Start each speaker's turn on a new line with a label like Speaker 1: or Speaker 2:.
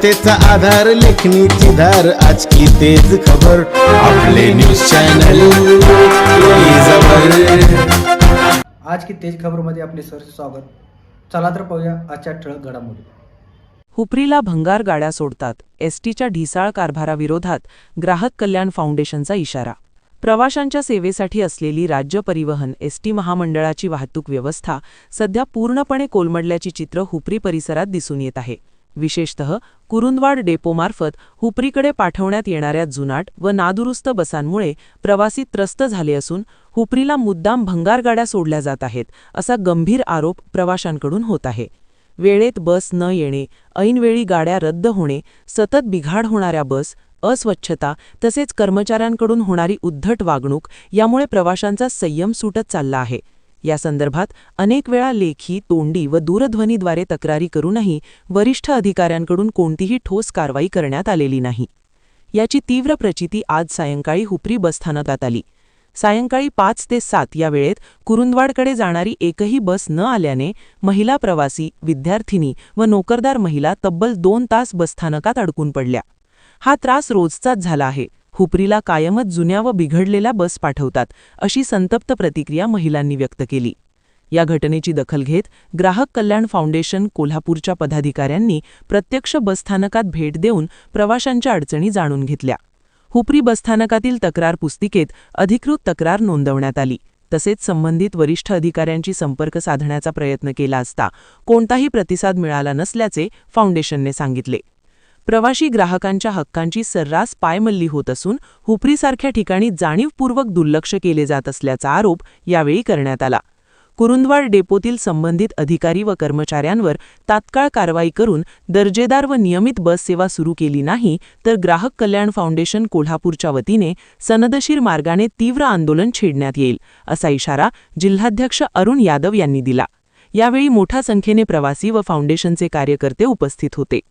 Speaker 1: सत्यतेचा आधार लेखणीची धार आज की तेज खबर. आपले न्यूज चॅनल
Speaker 2: आज की तेज खबरमध्ये आपले सर स्वागत. चला तर पाहूया आजच्या ठळक घडामोडी.
Speaker 3: हुपरीला भंगार गाड्या सोडतात. एसटीच्या ढिसाळ कारभाराविरोधात ग्राहक कल्याण फाउंडेशनचा इशारा. प्रवाशांच्या सेवेसाठी असलेली राज्य परिवहन एसटी महामंडळाची वाहतूक व्यवस्था सध्या पूर्णपणे कोलमडल्याची चित्र हुपरी परिसरात दिसून येत आहे. विशेषतः कुरुंदवाड डेपोमार्फत हुपरीकडे पाठवण्यात येणाऱ्या जुनाट व नादुरुस्त बसांमुळे प्रवासी त्रस्त झाले असून हुपरीला मुद्दाम भंगार गाड्या सोडल्या जात आहेत असा गंभीर आरोप प्रवाशांकडून होत आहे. वेळेत बस न येणे ऐनवेळी गाड्या रद्द होणे सतत बिघाड होणाऱ्या बस अस्वच्छता तसेच कर्मचाऱ्यांकडून होणारी उद्धट वागणूक यामुळे प्रवाशांचा संयम सुटत चालला आहे. या संदर्भात अनेक वेळा लेखी तोंडी व दूरध्वनीद्वारे तक्रारी करूनही वरिष्ठ अधिकाऱ्यांकडून कोणतीही ठोस कारवाई करण्यात आलेली नाही. याची तीव्र प्रचिती आज सायंकाळी हुपरी बसस्थानकात आली. सायंकाळी पाच ते सात या वेळेत कुरुंदवाडकडे जाणारी एकही बस न आल्याने महिला प्रवासी विद्यार्थिनी व नोकरदार महिला तब्बल दोन तास बसस्थानकात अडकून पडल्या. हा त्रास रोजचाच झाला आहे. हुपरीला कायमच जुन्या व बिघडलेल्या बस पाठवतात अशी संतप्त प्रतिक्रिया महिलांनी व्यक्त केली. या घटनेची दखल घेत ग्राहक कल्याण फाउंडेशन कोल्हापूरच्या पदाधिकाऱ्यांनी प्रत्यक्ष बसस्थानकात भेट देऊन प्रवाशांच्या अडचणी जाणून घेतल्या. हुपरी बसस्थानकातील तक्रार पुस्तिकेत अधिकृत तक्रार नोंदवण्यात आली. तसेच संबंधित वरिष्ठ अधिकाऱ्यांची संपर्क साधण्याचा प्रयत्न केला असता कोणताही प्रतिसाद मिळाला नसल्याचे फाउंडेशनने सांगितले. प्रवाशी ग्राहकांच्या हक्कांची सर्रास पायमल्ली होत असून हुपरीसारख्या ठिकाणी जाणीवपूर्वक दुर्लक्ष केले जात असल्याचा आरोप यावेळी करण्यात आला. कुरुंदवाड डेपोतील संबंधित अधिकारी व कर्मचाऱ्यांवर तात्काळ कारवाई करून दर्जेदार व नियमित बस सेवा सुरू केली नाही तर ग्राहक कल्याण फाउंडेशन कोल्हापूरच्या वतीने सनदशीर मार्गाने तीव्र आंदोलन छेडण्यात येईल असा इशारा जिल्हाध्यक्ष अरुण यादव यांनी दिला. यावेळी मोठ्या संख्येने प्रवासी व फाउंडेशनचे कार्यकर्ते उपस्थित होते.